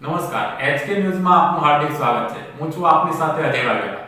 નમસ્કાર એચકે ન્યૂઝમાં આપનું હાર્દિક સ્વાગત છે. હું છું આપની સાથે અજય વાઘેલા.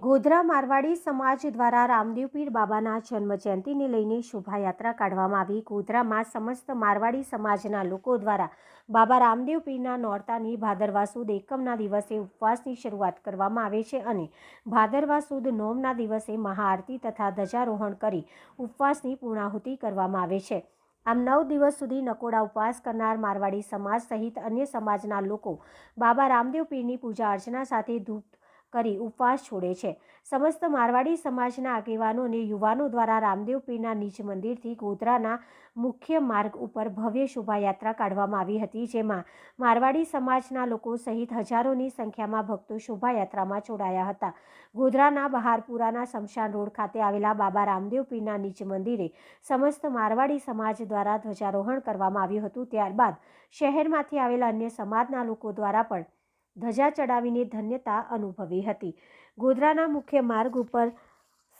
ગોધરા મારવાડી સમાજ દ્વારા રામદેવ પીર બાબાના જન્મ જયંતિને લઈને શોભાયાત્રા કાઢવામાં આવી. ગોધરામાં સમસ્ત મારવાડી સમાજના લોકો દ્વારા બાબા રામદેવ પીરના નોરતાની ભાદરવા સુદ એકમના દિવસે ઉપવાસની શરૂઆત કરવામાં આવે છે અને ભાદરવા સુદ નોમના દિવસે મહાઆરતી તથા ધજારોહણ કરી ઉપવાસની પૂર્ણાહુતિ કરવામાં આવે છે. આમ નવ દિવસ સુધી નકોડા ઉપવાસ કરનાર મારવાડી સમાજ સહિત અન્ય સમાજના લોકો બાબા રામદેવ પીરની પૂજા અર્ચના સાથે ધૂપ કરી ઉપવાસ છોડે છે. સમસ્ત મારવાડી સમાજના આગેવાનો અને યુવાનો દ્વારા રામદેવ પીરના નીચ મંદિરથી ગોધરાના મુખ્ય માર્ગ ઉપર ભવ્ય શોભાયાત્રા કાઢવામાં આવી હતી, જેમાં મારવાડી સમાજના લોકો સહિત હજારોની સંખ્યામાં ભક્તો શોભાયાત્રામાં જોડાયા હતા. ગોધરાના બહારપુરાના શમશાન રોડ ખાતે આવેલા બાબા રામદેવ પીરના નીચ મંદિરે સમસ્ત મારવાડી સમાજ દ્વારા ધ્વજારોહણ કરવામાં આવ્યું હતું. ત્યારબાદ શહેરમાંથી આવેલા અન્ય સમાજના લોકો દ્વારા પણ ધજા ચડાવીને ધન્યતા અનુભવી હતી. ગોધરાના મુખ્ય માર્ગ ઉપર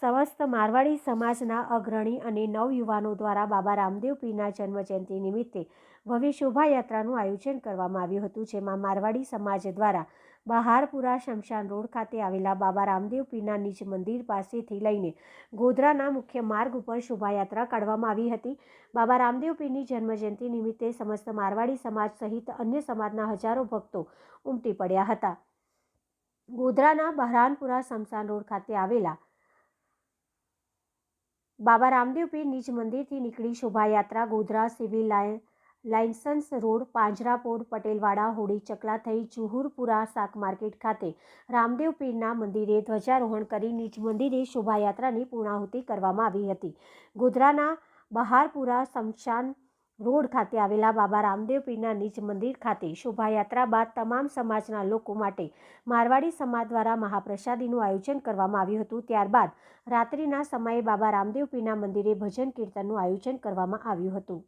સમસ્ત મારવાડી સમાજના અગ્રણી અને નવયુવાનો દ્વારા બાબા રામદેવ પીરના જન્મજયંતિ નિમિત્તે ભવ્ય શોભાયાત્રાનું આયોજન કરવામાં આવ્યું હતું, જેમાં મારવાડી સમાજ દ્વારા બહારપુરા શમશાન રોડ ખાતે આવેલા બાબા રામદેવ પીરના નિજ મંદિર પાસેથી લઈને ગોધરાના મુખ્ય માર્ગ ઉપર શોભાયાત્રા કાઢવામાં આવી હતી. બાબા રામદેવ પીરની જન્મજયંતિ નિમિત્તે સમસ્ત મારવાડી સમાજ સહિત અન્ય સમાજના હજારો ભક્તો ઉમટી પડ્યા હતા. ગોધરાના બહરાનપુરા શમશાન રોડ ખાતે આવેલા બાબા રામદેવ પીર નિજ મંદિરથી નીકળી શોભાયાત્રા ગોધરા સિવિલ લાઇન લાયન્સન્સ રોડ પાંજરાપોર પટેલવાડા હોડી ચકલા થઈ જુહુરપુરા શાક માર્કેટ ખાતે રામદેવ પીરના મંદિરે ધ્વજારોહણ કરી નીચ મંદિરે શોભાયાત્રાની પૂર્ણાહુતિ કરવામાં આવી હતી. ગોધરાના બહારપુરા શમશાન રોડ ખાતે આવેલા બાબા રામદેવ પીરના નિજ મંદિર ખાતે શોભાયાત્રા બાદ તમામ સમાજના લોકો માટે મારવાડી સમાજ દ્વારા મહાપ્રસાદીનું આયોજન કરવામાં આવ્યું હતું. ત્યારબાદ રાત્રિના સમયે બાબા રામદેવ પીરના મંદિરે ભજન કીર્તનનું આયોજન કરવામાં આવ્યું હતું.